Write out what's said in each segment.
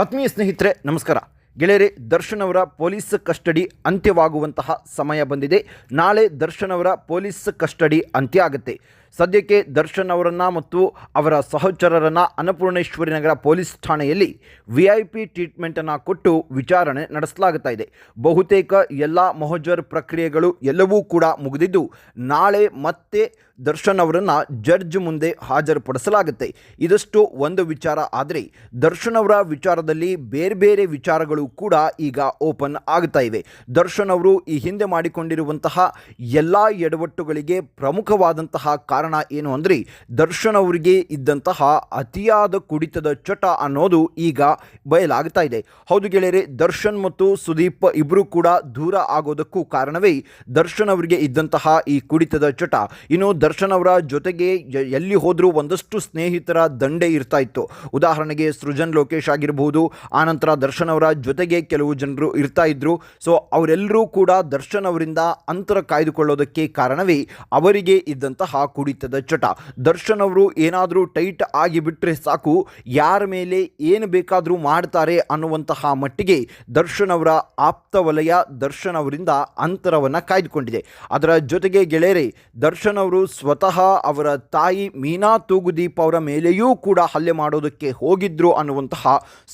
ಆತ್ಮೀಯ ಸ್ನೇಹಿತರೆ, ನಮಸ್ಕಾರ. ಗೆಳೆಯರೆ, ದರ್ಶನ್ ಅವರ ಪೊಲೀಸ್ ಕಸ್ಟಡಿ ಅಂತ್ಯವಾಗುವಂತಹ ಸಮಯ ಬಂದಿದೆ. ನಾಳೆ ದರ್ಶನ್ ಅವರ ಪೊಲೀಸ್ ಕಸ್ಟಡಿ ಅಂತ್ಯ ಆಗುತ್ತೆ. ಸದ್ಯಕ್ಕೆ ದರ್ಶನ್ ಅವರನ್ನು ಮತ್ತು ಅವರ ಸಹಚರರನ್ನು ಅನ್ನಪೂರ್ಣೇಶ್ವರಿ ನಗರ ಪೊಲೀಸ್ ಠಾಣೆಯಲ್ಲಿ ವಿ ಐ ಪಿ ಟ್ರೀಟ್ಮೆಂಟನ್ನು ಕೊಟ್ಟು ವಿಚಾರಣೆ ನಡೆಸಲಾಗುತ್ತಾ ಇದೆ. ಬಹುತೇಕ ಎಲ್ಲ ಮೊಹಜರ್ ಪ್ರಕ್ರಿಯೆಗಳು ಎಲ್ಲವೂ ಕೂಡ ಮುಗಿದಿದ್ದು, ನಾಳೆ ಮತ್ತೆ ದರ್ಶನ್ ಅವರನ್ನು ಜಡ್ಜ್ ಮುಂದೆ ಹಾಜರುಪಡಿಸಲಾಗುತ್ತೆ. ಇದಷ್ಟು ಒಂದು ವಿಚಾರ. ಆದರೆ ದರ್ಶನ್ ಅವರ ವಿಚಾರದಲ್ಲಿ ಬೇರೆ ಬೇರೆ ವಿಚಾರಗಳು ಕೂಡ ಈಗ ಓಪನ್ ಆಗ್ತಾ ಇವೆ. ದರ್ಶನ್ ಅವರು ಈ ಹಿಂದೆ ಮಾಡಿಕೊಂಡಿರುವಂತಹ ಎಲ್ಲ ಎಡವಟ್ಟುಗಳಿಗೆ ಪ್ರಮುಖವಾದಂತಹ ಕಾರಣ ಏನು ಅಂದರೆ ದರ್ಶನ್ ಅವರಿಗೆ ಇದ್ದಂತಹ ಅತಿಯಾದ ಕುಡಿತದ ಚಟ ಅನ್ನೋದು ಈಗ ಬಯಲಾಗ್ತಾ ಇದೆ. ಹೌದು ಗೆಳೆಯರೆ, ದರ್ಶನ್ ಮತ್ತು ಸುದೀಪ್ ಇಬ್ಬರು ಕೂಡ ದೂರ ಆಗೋದಕ್ಕೂ ಕಾರಣವೇ ದರ್ಶನ್ ಅವರಿಗೆ ಇದ್ದಂತಹ ಈ ಕುಡಿತದ ಚಟ. ಇನ್ನು ದರ್ಶನ್ ಅವರ ಜೊತೆಗೆ ಎಲ್ಲಿ ಹೋದರೂ ಒಂದಷ್ಟು ಸ್ನೇಹಿತರ ದಂಡೆ ಇರ್ತಾ ಇತ್ತು. ಉದಾಹರಣೆಗೆ ಸೃಜನ್ ಲೋಕೇಶ್ ಆಗಿರಬಹುದು, ಆನಂತರ ದರ್ಶನ್ ಅವರ ಜೊತೆಗೆ ಕೆಲವು ಜನರು ಇರ್ತಾ ಇದ್ದರು ಸೊ ಅವರೆಲ್ಲರೂ ಕೂಡ ದರ್ಶನ್ ಅವರಿಂದ ಅಂತರ ಕಾಯ್ದುಕೊಳ್ಳೋದಕ್ಕೆ ಕಾರಣವೇ ಅವರಿಗೆ ಇದ್ದಂತಹ ಕುಡಿತದ ಚಟ. ದರ್ಶನ್ ಅವರು ಏನಾದರೂ ಟೈಟ್ ಆಗಿಬಿಟ್ರೆ ಸಾಕು, ಯಾರ ಮೇಲೆ ಏನು ಬೇಕಾದರೂ ಮಾಡ್ತಾರೆ ಅನ್ನುವಂತಹ ಮಟ್ಟಿಗೆ ದರ್ಶನ್ ಅವರ ಆಪ್ತ ವಲಯ ದರ್ಶನ್ ಅವರಿಂದ ಅಂತರವನ್ನು ಕಾಯ್ದುಕೊಂಡಿದೆ. ಅದರ ಜೊತೆಗೆ ಗೆಳೆಯರೇ, ದರ್ಶನ್ ಅವರು ಸ್ವತಃ ಅವರ ತಾಯಿ ಮೀನಾ ತೂಗುದೀಪ್ ಅವರ ಮೇಲೆಯೂ ಕೂಡ ಹಲ್ಲೆ ಮಾಡೋದಕ್ಕೆ ಹೋಗಿದ್ರು ಅನ್ನುವಂತಹ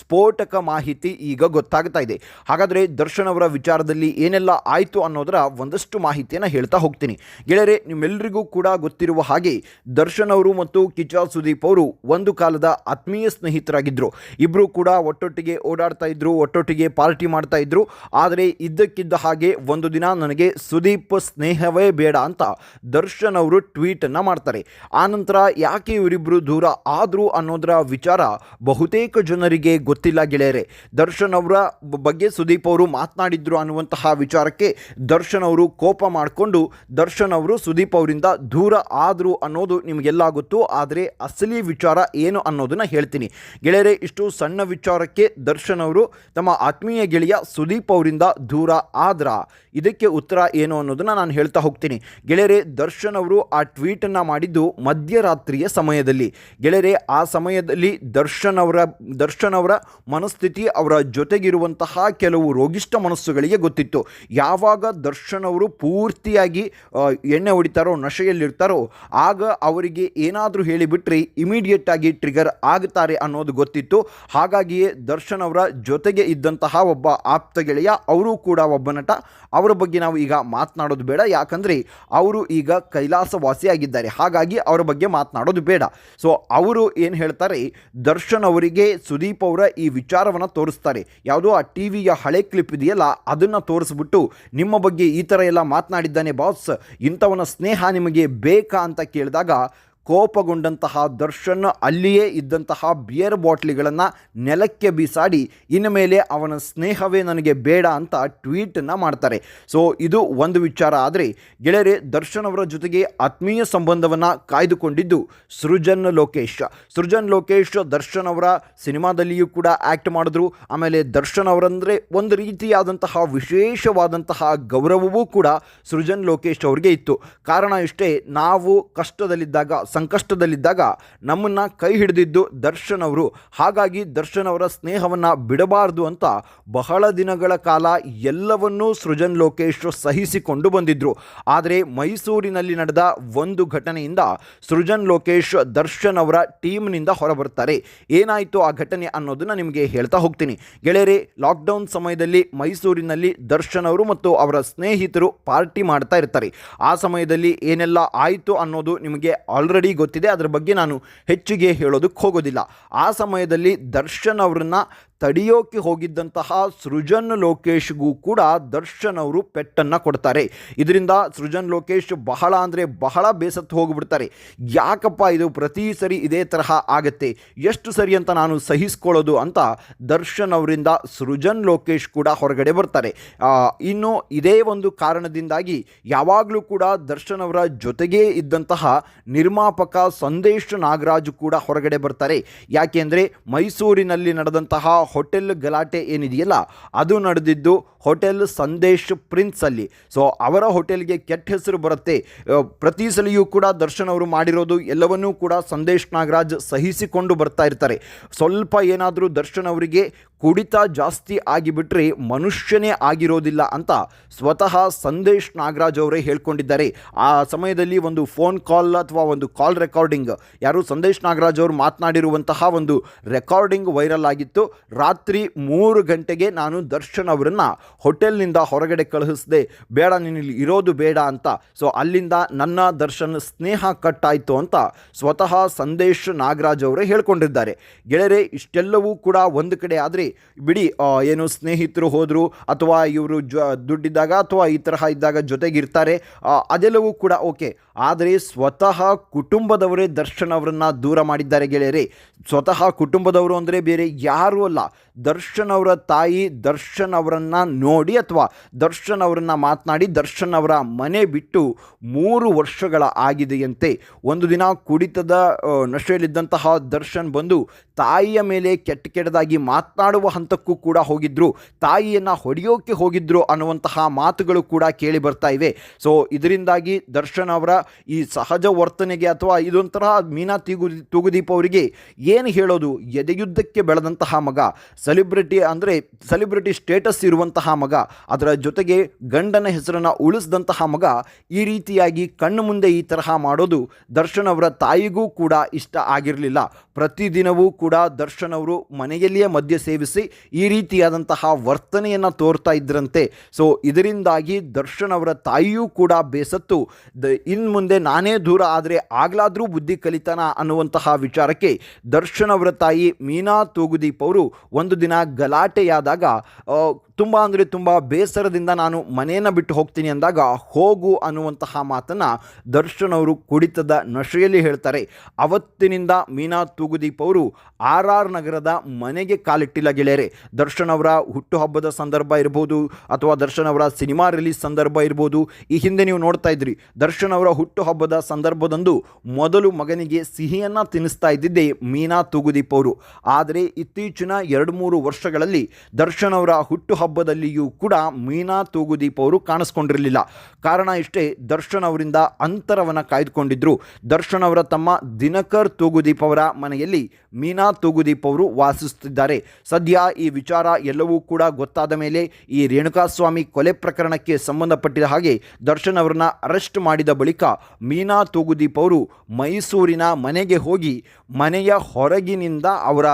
ಸ್ಫೋಟಕ ಮಾಹಿತಿ ಈಗ ಗೊತ್ತಾಗ್ತಾ ಇದೆ. ಹಾಗಾದರೆ ದರ್ಶನ್ ಅವರ ವಿಚಾರದಲ್ಲಿ ಏನೆಲ್ಲ ಆಯಿತು ಅನ್ನೋದರ ಒಂದಷ್ಟು ಮಾಹಿತಿಯನ್ನು ಹೇಳ್ತಾ ಹೋಗ್ತೀನಿ. ಗೆಳೆಯರೆ ನಿಮ್ಮೆಲ್ಲರಿಗೂ ಕೂಡ ಗೊತ್ತಿರುವ ಹಾಗೆ ದರ್ಶನ್ ಅವರು ಮತ್ತು ಕಿಚಾ ಸುದೀಪ್ ಅವರು ಒಂದು ಕಾಲದ ಆತ್ಮೀಯ ಸ್ನೇಹಿತರಾಗಿದ್ದರು ಇಬ್ಬರು ಕೂಡ ಒಟ್ಟೊಟ್ಟಿಗೆ ಓಡಾಡ್ತಾ ಇದ್ರು, ಒಟ್ಟೊಟ್ಟಿಗೆ ಪಾರ್ಟಿ ಮಾಡ್ತಾ ಇದ್ರು. ಆದರೆ ಇದ್ದಕ್ಕಿದ್ದ ಹಾಗೆ ಒಂದು ದಿನ ನನಗೆ ಸುದೀಪ್ ಸ್ನೇಹವೇ ಬೇಡ ಅಂತ ದರ್ಶನ್ ಅವರು ಟ್ವೀಟನ್ನು ಮಾಡ್ತಾರೆ. ಆನಂತರ ಯಾಕೆ ಇವರಿಬ್ಬರು ದೂರ ಆದರು ಅನ್ನೋದರ ವಿಚಾರ ಬಹುತೇಕ ಜನರಿಗೆ ಗೊತ್ತಿಲ್ಲ ಗೆಳೆಯರೆ. ದರ್ಶನ್ ಅವರ ಬಗ್ಗೆ ಸುದೀಪ್ ಅವರು ಮಾತನಾಡಿದ್ರು ಅನ್ನುವಂತಹ ವಿಚಾರಕ್ಕೆ ದರ್ಶನ್ ಅವರು ಕೋಪ ಮಾಡಿಕೊಂಡು ದರ್ಶನ್ ಅವರು ಸುದೀಪ್ ಅವರಿಂದ ದೂರ ಆದರು ಅನ್ನೋದು ನಿಮಗೆಲ್ಲ ಗೊತ್ತು, ಆದರೆ ಅಸಲಿ ವಿಚಾರ ಏನು ಅನ್ನೋದನ್ನ ಹೇಳ್ತೀನಿ. ಗೆಳೆಯರೆ, ಇಷ್ಟು ಸಣ್ಣ ವಿಚಾರಕ್ಕೆ ದರ್ಶನ್ ಅವರು ತಮ್ಮ ಆತ್ಮೀಯ ಗೆಳೆಯ ಸುದೀಪ್ ಅವರಿಂದ ದೂರ ಆದ್ರ ಇದಕ್ಕೆ ಉತ್ತರ ಏನು ಅನ್ನೋದನ್ನ ನಾನು ಹೇಳ್ತಾ ಹೋಗ್ತೀನಿ. ಗೆಳೆಯರೆ, ದರ್ಶನ್ ಅವರು ಆ ಟ್ವೀಟನ್ನು ಮಾಡಿದ್ದು ಮಧ್ಯರಾತ್ರಿಯ ಸಮಯದಲ್ಲಿ. ಗೆಳೆಯರೆ ಆ ಸಮಯದಲ್ಲಿ ದರ್ಶನ್ ಅವರ ದರ್ಶನ್ ಅವರ ಮನಸ್ಥಿತಿ ಅವರ ಜೊತೆಗಿರುವಂತಹ ಕೆಲವು ರೋಗಿಷ್ಠ ಮನಸ್ಸುಗಳಿಗೆ ಗೊತ್ತಿತ್ತು. ಯಾವಾಗ ದರ್ಶನ್ ಅವರು ಪೂರ್ತಿಯಾಗಿ ಆ, ಎಣ್ಣೆ ಹೊಡಿತಾರೋ ನಶೆಯಲ್ಲಿರ್ತಾರೋ ಆಗ ಅವರಿಗೆ ಏನಾದರೂ ಹೇಳಿಬಿಟ್ರೆ ಇಮಿಡಿಯೇಟ್ ಆಗಿ ಟ್ರಿಗರ್ ಆಗ್ತಾರೆ ಅನ್ನೋದು ಗೊತ್ತಿತ್ತು. ಹಾಗಾಗಿಯೇ ದರ್ಶನ್ ಅವರ ಜೊತೆಗೆ ಇದ್ದಂತಹ ಒಬ್ಬ ಆಪ್ತ ಗೆಳೆಯ ಅವರು ಕೂಡ ಒಬ್ಬ ನಟ. ಅವರ ಬಗ್ಗೆ ನಾವು ಈಗ ಮಾತನಾಡೋದು ಬೇಡ. ಯಾಕಂದರೆ ಅವರು ಈಗ ಕೈಲಾಸವಾಸಿಯಾಗಿದ್ದಾರೆ ಹಾಗಾಗಿ ಅವರ ಬಗ್ಗೆ ಮಾತನಾಡೋದು ಬೇಡ. ಸೊ ಅವರು ಏನು ಹೇಳ್ತಾರೆ? ದರ್ಶನ್ ಅವರಿಗೆ ಸುದೀಪ್ ಅವರ ಈ ವಿಚಾರವನ್ನು ತೋರಿಸ್ತಾರೆ. ಯಾವುದೋ ಆ ಟಿ ವಿಯ ಹಳೆ ಕ್ಲಿಪ್ ಇದೆಯಲ್ಲ, ಅದನ್ನು ತೋರಿಸ್ಬಿಟ್ಟು ನಿಮ್ಮ ಬಗ್ಗೆ ಈ ಥರ ಎಲ್ಲ ಮಾತನಾಡಿದ್ದಾನೆ ಬಾಸ್ ಇಂಥವನ ಸ್ನೇಹ ನಿಮಗೆ ಬೇಕಾ ಅಂತ ಕೇಳಿದಾಗ ಕೋಪಗೊಂಡಂತಹ ದರ್ಶನ್ ಅಲ್ಲಿಯೇ ಇದ್ದಂತಹ ಬಿಯರ್ ಬಾಟ್ಲಿಗಳನ್ನು ನೆಲಕ್ಕೆ ಬೀಸಾಡಿ ಇನ್ನು ಮೇಲೆ ಅವನ ಸ್ನೇಹವೇ ನನಗೆ ಬೇಡ ಅಂತ ಟ್ವೀಟನ್ನು ಮಾಡ್ತಾರೆ. ಸೊ ಇದು ಒಂದು ವಿಚಾರ. ಆದರೆ, ಗೆಳೆಯರೆ, ದರ್ಶನ್ ಅವರ ಜೊತೆಗೆ ಆತ್ಮೀಯ ಸಂಬಂಧವನ್ನು ಕಾಯ್ದುಕೊಂಡಿದ್ದು ಸೃಜನ್ ಲೋಕೇಶ್. ಸೃಜನ್ ಲೋಕೇಶ್ ದರ್ಶನ್ ಅವರ ಸಿನಿಮಾದಲ್ಲಿಯೂ ಕೂಡ ಆ್ಯಕ್ಟ್ ಮಾಡಿದ್ರು. ಆಮೇಲೆ ದರ್ಶನ್ ಅವರಂದರೆ ಒಂದು ರೀತಿಯಾದಂತಹ ವಿಶೇಷವಾದಂತಹ ಗೌರವವೂ ಕೂಡ ಸೃಜನ್ ಲೋಕೇಶ್ ಅವರಿಗೆ ಇತ್ತು. ಕಾರಣ ಇಷ್ಟೇ, ನಾವು ಕಷ್ಟದಲ್ಲಿದ್ದಾಗ ಸಂಕಷ್ಟದಲ್ಲಿದ್ದಾಗ ನಮ್ಮನ್ನು ಕೈ ಹಿಡಿದಿದ್ದು ದರ್ಶನ್ ಅವರು ಹಾಗಾಗಿ ದರ್ಶನ್ ಅವರ ಸ್ನೇಹವನ್ನು ಬಿಡಬಾರದು ಅಂತ ಬಹಳ ದಿನಗಳ ಕಾಲ ಎಲ್ಲವನ್ನೂ ಸೃಜನ್ ಲೋಕೇಶ್ ಸಹಿಸಿಕೊಂಡು ಬಂದಿದ್ದರು ಆದರೆ ಮೈಸೂರಿನಲ್ಲಿ ನಡೆದ ಒಂದು ಘಟನೆಯಿಂದ ಸೃಜನ್ ಲೋಕೇಶ್ ದರ್ಶನ್ ಅವರ ಟೀಮ್ನಿಂದ ಹೊರಬರ್ತಾರೆ. ಏನಾಯಿತು ಆ ಘಟನೆ ಅನ್ನೋದನ್ನು ನಿಮಗೆ ಹೇಳ್ತಾ ಹೋಗ್ತೀನಿ. ಗೆಳೆಯರೆ, ಲಾಕ್ಡೌನ್ ಸಮಯದಲ್ಲಿ ಮೈಸೂರಿನಲ್ಲಿ ದರ್ಶನ್ ಅವರು ಮತ್ತು ಅವರ ಸ್ನೇಹಿತರು ಪಾರ್ಟಿ ಮಾಡ್ತಾ ಇರ್ತಾರೆ. ಆ ಸಮಯದಲ್ಲಿ ಏನೆಲ್ಲ ಆಯಿತು ಅನ್ನೋದು ನಿಮಗೆ ಆಲ್ರೆಡಿ ಗೊತ್ತಿದೆ. ಅದರ ಬಗ್ಗೆ ನಾನು ಹೆಚ್ಚಿಗೆ ಹೇಳೋದಕ್ಕೆ ಹೋಗೋದಿಲ್ಲ. ಆ ಸಮಯದಲ್ಲಿ ದರ್ಶನ್ ಅವರನ್ನ ತಡೆಯೋಕೆ ಹೋಗಿದ್ದಂತಹ ಸೃಜನ್ ಲೋಕೇಶ್ಗೂ ಕೂಡ ದರ್ಶನ್ ಅವರು ಪೆಟ್ಟನ್ನು ಕೊಡ್ತಾರೆ. ಇದರಿಂದ ಸೃಜನ್ ಲೋಕೇಶ್ ಬಹಳ ಅಂದರೆ ಬಹಳ ಬೇಸತ್ತು ಹೋಗಿಬಿಡ್ತಾರೆ. ಯಾಕಪ್ಪ ಇದು ಪ್ರತಿ ಸರಿ ಇದೇ ತರಹ ಆಗತ್ತೆ? ಎಷ್ಟು ಸರಿ ಅಂತ ನಾನು ಸಹಿಸ್ಕೊಳ್ಳೋದು ಅಂತ ದರ್ಶನ್ ಅವರಿಂದ ಸೃಜನ್ ಲೋಕೇಶ್ ಕೂಡ ಹೊರಗಡೆ ಬರ್ತಾರೆ. ಇನ್ನು ಇದೇ ಒಂದು ಕಾರಣದಿಂದಾಗಿ ಯಾವಾಗಲೂ ಕೂಡ ದರ್ಶನ್ ಅವರ ಜೊತೆಗೇ ಇದ್ದಂತಹ ನಿರ್ಮಾಪಕ ಸಂದೇಶ್ ನಾಗರಾಜ್ ಕೂಡ ಹೊರಗಡೆ ಬರ್ತಾರೆ. ಯಾಕೆಂದರೆ ಮೈಸೂರಿನಲ್ಲಿ ನಡೆದಂತಹ ಹೋಟೆಲ್ ಗಲಾಟೆ ಏನಿದೆಯಲ್ಲ ಅದು ನಡೆದಿದ್ದು ಹೋಟೆಲ್ ಸಂದೇಶ್ ಪ್ರಿನ್ಸ್ ಅಲ್ಲಿ. ಸೊ ಅವರ ಹೋಟೆಲ್ಗೆ ಕೆಟ್ಟ ಹೆಸರು ಬರುತ್ತೆ. ಪ್ರತಿ ಸಲಿಯೂ ಕೂಡ ದರ್ಶನ್ ಅವರು ಮಾಡಿರೋದು ಎಲ್ಲವನ್ನೂ ಕೂಡ ಸಂದೇಶ್ ನಾಗರಾಜ್ ಸಹಿಸಿಕೊಂಡು ಬರ್ತಾ ಇರ್ತಾರೆ. ಸ್ವಲ್ಪ ಏನಾದರೂ ದರ್ಶನ್ ಅವರಿಗೆ ಕುಡಿತ ಜಾಸ್ತಿ ಆಗಿಬಿಟ್ರೆ ಮನುಷ್ಯನೇ ಆಗಿರೋದಿಲ್ಲ ಅಂತ ಸ್ವತಃ ಸಂದೇಶ್ ನಾಗರಾಜ್ ಅವರೇ ಹೇಳ್ಕೊಂಡಿದ್ದಾರೆ. ಆ ಸಮಯದಲ್ಲಿ ಒಂದು ಫೋನ್ ಕಾಲ್ ಅಥವಾ ಒಂದು ಕಾಲ್ ರೆಕಾರ್ಡಿಂಗ್, ಯಾರು ಸಂದೇಶ್ ನಾಗರಾಜ್ ಅವರು ಮಾತನಾಡಿರುವಂತಹ ಒಂದು ರೆಕಾರ್ಡಿಂಗ್ ವೈರಲ್ ಆಗಿತ್ತು. ರಾತ್ರಿ ಮೂರು ಗಂಟೆಗೆ ನಾನು ದರ್ಶನ್ ಅವರನ್ನು ಹೋಟೆಲ್ನಿಂದ ಹೊರಗಡೆ ಕಳುಹಿಸದೆ, ಬೇಡ ನೀನಿಲ್ಲಿ ಇರೋದು ಬೇಡ ಅಂತ. ಸೊ ಅಲ್ಲಿಂದ ನನ್ನ ದರ್ಶನ್ ಸ್ನೇಹ ಕಟ್ಟಾಯಿತು ಅಂತ ಸ್ವತಃ ಸಂದೇಶ್ ನಾಗರಾಜ್ ಅವರೇ ಹೇಳ್ಕೊಂಡಿದ್ದಾರೆ. ಗೆಳೆಯರೆ, ಇಷ್ಟೆಲ್ಲವೂ ಕೂಡ ಒಂದು ಕಡೆ ಆದರೆ, ಬಿಡಿ ಏನು ಸ್ನೇಹಿತರು ಹೋದರು, ಅಥವಾ ಇವರು ಜ, ದುಡ್ಡಿದ್ದಾಗ ಅಥವಾ ಈ ತರಹ ಇದ್ದಾಗ ಜೊತೆಗಿರ್ತಾರೆ ಅದೆಲ್ಲವೂ ಕೂಡ ಓಕೆ. ಆದರೆ ಸ್ವತಃ ಕುಟುಂಬದವರೇ ದರ್ಶನ್ ಅವರನ್ನು ದೂರ ಮಾಡಿದ್ದಾರೆ ಗೆಳೆಯರೇ. ಸ್ವತಃ ಕುಟುಂಬದವರು ಅಂದರೆ ಬೇರೆ ಯಾರೂ ಅಲ್ಲ. ದರ್ಶನ್ ಅವರ ತಾಯಿ ದರ್ಶನ್ ಅವರನ್ನು ನೋಡಿ ಅಥವಾ ದರ್ಶನ್ ಅವರನ್ನು ಮಾತನಾಡಿ ದರ್ಶನ್ ಅವರ ಮನೆ ಬಿಟ್ಟು ಮೂರು ವರ್ಷಗಳ ಆಗಿದೆಯಂತೆ. ಒಂದು ದಿನ ಕುಡಿತದ ನಶೆಯಲ್ಲಿದ್ದಂತಹ ದರ್ಶನ್ ಬಂದು ತಾಯಿಯ ಮೇಲೆ ಕೆಟ್ಟ ಕೆಟ್ಟದಾಗಿ ಮಾತನಾಡುವ ಹಂತಕ್ಕೂ ಕೂಡ ಹೋಗಿದ್ದರು ತಾಯಿಯನ್ನು ಹೊಡೆಯೋಕೆ ಹೋಗಿದ್ದರು ಅನ್ನುವಂತಹ ಮಾತುಗಳು ಕೂಡ ಕೇಳಿ ಬರ್ತಾ ಇವೆ. ಸೊ ಇದರಿಂದಾಗಿ ದರ್ಶನ್ ಅವರ ಈ ಸಹಜ ವರ್ತನೆಗೆ ಅಥವಾ ಇದೊಂಥರ ಮೀನಾ ತಿಗು ತೂಗುದೀಪ ಅವರಿಗೆ ಏನು ಹೇಳೋದು? ಎದೆಯುದ್ದಕ್ಕೆ ಬೆಳೆದಂತಹ ಮಗ ಸೆಲಿಬ್ರಿಟಿ ಅಂದರೆ ಸೆಲಿಬ್ರಿಟಿ ಸ್ಟೇಟಸ್ ಇರುವಂತಹ ಮಗ, ಅದರ ಜೊತೆಗೆ ಗಂಡನ ಹೆಸರನ್ನು ಉಳಿಸಿದಂತಹ ಮಗ, ಈ ರೀತಿಯಾಗಿ ಕಣ್ಣು ಮುಂದೆ ಈ ತರಹ ಮಾಡೋದು ದರ್ಶನ್ ಅವರ ತಾಯಿಗೂ ಕೂಡ ಇಷ್ಟ ಆಗಿರಲಿಲ್ಲ. ಪ್ರತಿದಿನವೂ ಕೂಡ ದರ್ಶನ್ ಅವರು ಮನೆಯಲ್ಲಿಯೇ ಮದ್ಯ ಸೇವಿಸಿ ಈ ರೀತಿಯಾದಂತಹ ವರ್ತನೆಯನ್ನು ತೋರ್ತಾ ಇದ್ರಂತೆ. ಸೊ ಇದರಿಂದಾಗಿ ದರ್ಶನ್ ಅವರ ತಾಯಿಯೂ ಕೂಡ ಬೇಸತ್ತು. ದ ಇನ್ನು ಮುಂದೆ ನಾನೇ ದೂರ ಆದರೆ ಆಗ್ಲಾದರೂ ಬುದ್ಧಿ ಕಲಿತಾನ ಅನ್ನುವಂತಹ ವಿಚಾರಕ್ಕೆ ದರ್ಶನ್ ಅವರ ತಾಯಿ ಮೀನಾ ತೂಗುದೀಪ್ ಅವರು ಒಂದು ದಿನ ಗಲಾಟೆಯಾದಾಗ ತುಂಬ ಅಂದರೆ ತುಂಬ ಬೇಸರದಿಂದ ನಾನು ಮನೆಯನ್ನು ಬಿಟ್ಟು ಹೋಗ್ತೀನಿ ಅಂದಾಗ ಹೋಗು ಅನ್ನುವಂತಹ ಮಾತನ್ನು ದರ್ಶನ್ ಅವರು ಕುಡಿತದ ನಶೆಯಲ್ಲಿ ಹೇಳ್ತಾರೆ. ಅವತ್ತಿನಿಂದ ಮೀನಾ ತೂಗುದೀಪ್ ಅವರು ಆರ್ ಆರ್ ನಗರದ ಮನೆಗೆ ಕಾಲಿಟ್ಟಿಲ್ಲ ಗೆಳೆಯರೆ. ದರ್ಶನ್ ಅವರ ಹುಟ್ಟುಹಬ್ಬದ ಸಂದರ್ಭ ಇರ್ಬೋದು ಅಥವಾ ದರ್ಶನ್ ಅವರ ಸಿನಿಮಾ ರಿಲೀಸ್ ಸಂದರ್ಭ ಇರ್ಬೋದು, ಈ ಹಿಂದೆ ನೀವು ನೋಡ್ತಾ ಇದ್ರಿ ದರ್ಶನ್ ಅವರ ಹುಟ್ಟುಹಬ್ಬದ ಸಂದರ್ಭದಂದು ಮೊದಲು ಮಗನಿಗೆ ಸಿಹಿಯನ್ನು ತಿನ್ನಿಸ್ತಾ ಇದ್ದಿದ್ದೆ ಮೀನಾ ತೂಗುದೀಪ್ ಅವರು. ಆದರೆ ಇತ್ತೀಚಿನ ಎರಡು ಮೂರು ವರ್ಷಗಳಲ್ಲಿ ದರ್ಶನ್ ಅವರ ಹುಟ್ಟುಹಬ್ಬದಲ್ಲಿಯೂ ಕೂಡ ಮೀನಾ ತೂಗುದೀಪ್ ಅವರು ಕಾಣಿಸ್ಕೊಂಡಿರಲಿಲ್ಲ. ಕಾರಣ ಇಷ್ಟೇ, ದರ್ಶನ್ ಅವರಿಂದ ಅಂತರವನ್ನು ಕಾಯ್ದುಕೊಂಡಿದ್ರು. ದರ್ಶನ್ ಅವರ ತಮ್ಮ ದಿನಕರ್ ತೂಗುದೀಪ್ ಅವರ ಮನೆಯಲ್ಲಿ ಮೀನಾ ತೂಗುದೀಪ್ ಅವರು ವಾಸಿಸುತ್ತಿದ್ದಾರೆ. ಸದ್ಯ ಈ ವಿಚಾರ ಎಲ್ಲವೂ ಕೂಡ ಗೊತ್ತಾದ ಮೇಲೆ ಈ ರೇಣುಕಾಸ್ವಾಮಿ ಕೊಲೆ ಪ್ರಕರಣಕ್ಕೆ ಸಂಬಂಧಪಟ್ಟಿದ ಹಾಗೆ ದರ್ಶನ್ ಅವರನ್ನ ಅರೆಸ್ಟ್ ಮಾಡಿದ ಬಳಿಕ ಮೀನಾ ತೂಗುದೀಪ್ ಅವರು ಮೈಸೂರಿನ ಮನೆಗೆ ಹೋಗಿ ಮನೆಯ ಹೊರಗಿನಿಂದ ಅವರ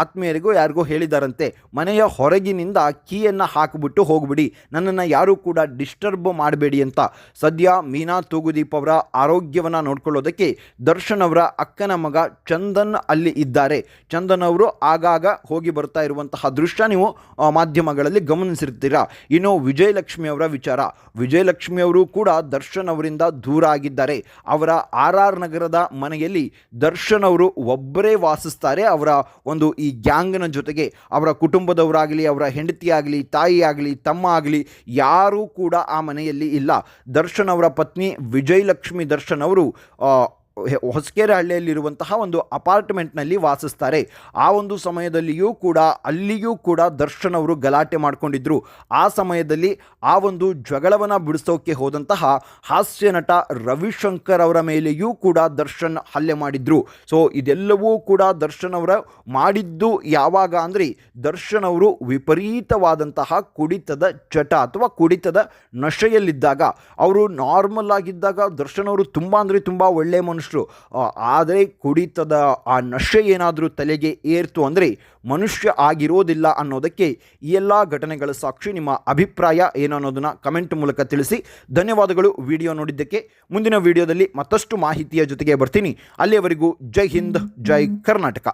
ಆತ್ಮೀಯರಿಗೂ ಯಾರಿಗೋ ಹೇಳಿದಾರಂತೆ, ಮನೆಯ ಹೊರಗಿನಿಂದ ಕೀಯನ್ನು ಹಾಕಿಬಿಟ್ಟು ಹೋಗ್ಬಿಡಿ. ನನ್ನನ್ನು ಯಾರೂ ಕೂಡ ಡಿಸ್ಟರ್ಬ್ ಮಾಡಬೇಡಿ ಅಂತ ಸದ್ಯ ಮೀನಾ ತೂಗುದೀಪ್ ಅವರ ಆರೋಗ್ಯವನ್ನು ನೋಡ್ಕೊಳ್ಳೋದಕ್ಕೆ ದರ್ಶನ್ ಅವರ ಅಕ್ಕನ ಮಗ ಚಂದನ್ ಅಲ್ಲಿ ಇದ್ದಾರೆ. ಚಂದನ್ ಅವರು ಆಗಾಗ ಹೋಗಿ ಬರ್ತಾ ಇರುವಂತಹ ದೃಶ್ಯ ನೀವು ಮಾಧ್ಯಮಗಳಲ್ಲಿ ಗಮನಿಸಿರ್ತೀರಾ. ಇನ್ನು ವಿಜಯಲಕ್ಷ್ಮಿ ಅವರ ವಿಚಾರ. ವಿಜಯಲಕ್ಷ್ಮಿ ಅವರು ಕೂಡ ದರ್ಶನ್ ಅವರಿಂದ ದೂರ ಆಗಿದ್ದಾರೆ. ಅವರ ಆರ್ ಆರ್ ನಗರದ ಮನೆಯಲ್ಲಿ ದರ್ಶನ್ ಅವರು ಒಬ್ಬರೇ ವಾಸಿಸ್ತಾರೆ. ಅವರ ಒಂದು ಈ ಗ್ಯಾಂಗ್ನ ಜೊತೆಗೆ ಅವರ ಕುಟುಂಬದವರಾಗಲಿ, ಅವರ ಹೆಂಡತಿ ಆಗಲಿ ತಾಯಿ ಆಗಲಿ, ತಮ್ಮ ಆಗಲಿ, ಯಾರೂ ಕೂಡ ಆ ಮನೆಯಲ್ಲಿ ಇಲ್ಲ. ದರ್ಶನ್ ಅವರ ಪತ್ನಿ ವಿಜಯಲಕ್ಷ್ಮಿ ದರ್ಶನ್ ಅವರು ಹೊಸಕೆರೆ ಹಳ್ಳಿಯಲ್ಲಿರುವಂತಹ ಒಂದು ಅಪಾರ್ಟ್ಮೆಂಟ್ನಲ್ಲಿ ವಾಸಿಸ್ತಾರೆ. ಆ ಒಂದು ಸಮಯದಲ್ಲಿಯೂ ಕೂಡ, ಅಲ್ಲಿಯೂ ಕೂಡ ದರ್ಶನ್ ಅವರು ಗಲಾಟೆ ಮಾಡಿಕೊಂಡಿದ್ರು. ಆ ಸಮಯದಲ್ಲಿ ಆ ಒಂದು ಜಗಳವನ್ನು ಬಿಡಿಸೋಕೆ ಹೋದಂತಹ ಹಾಸ್ಯ ನಟ ರವಿಶಂಕರ್ ಅವರ ಮೇಲೆಯೂ ಕೂಡ ದರ್ಶನ್ ಹಲ್ಲೆ ಮಾಡಿದ್ರು. ಸೊ, ಇದೆಲ್ಲವೂ ಕೂಡ ದರ್ಶನ್ ಅವರ ಮಾಡಿದ್ದು ಯಾವಾಗ ಅಂದರೆ ದರ್ಶನ್ ಅವರು ವಿಪರೀತವಾದಂತಹ ಕುಡಿತದ ಚಟ ಅಥವಾ ಕುಡಿತದ ನಶೆಯಲ್ಲಿದ್ದಾಗ. ಅವರು ನಾರ್ಮಲ್ ಆಗಿದ್ದಾಗ ದರ್ಶನ್ ಅವರು ತುಂಬ ಅಂದರೆ ತುಂಬ ಒಳ್ಳೆಯ ಮನುಷ್ಯರು. ಆದರೆ ಕುಡಿತದ ಆ ನಶೆ ಏನಾದರೂ ತಲೆಗೆ ಏರ್ತು ಅಂದರೆ ಮನುಷ್ಯ ಆಗಿರೋದಿಲ್ಲ ಅನ್ನೋದಕ್ಕೆ ಈ ಎಲ್ಲ ಘಟನೆಗಳ ಸಾಕ್ಷಿ ನಿಮ್ಮ ಅಭಿಪ್ರಾಯ ಏನು ಅನ್ನೋದನ್ನು ಕಮೆಂಟ್ ಮೂಲಕ ತಿಳಿಸಿ. ಧನ್ಯವಾದಗಳು. ವಿಡಿಯೋ ನೋಡಿದ್ದಕ್ಕೆ ಮುಂದಿನ ವಿಡಿಯೋದಲ್ಲಿ ಮತ್ತಷ್ಟು ಮಾಹಿತಿಯ ಜೊತೆಗೆ ಬರ್ತೀನಿ. ಅಲ್ಲಿಯವರೆಗೂ ಜೈ ಹಿಂದ್, ಜೈ ಕರ್ನಾಟಕ.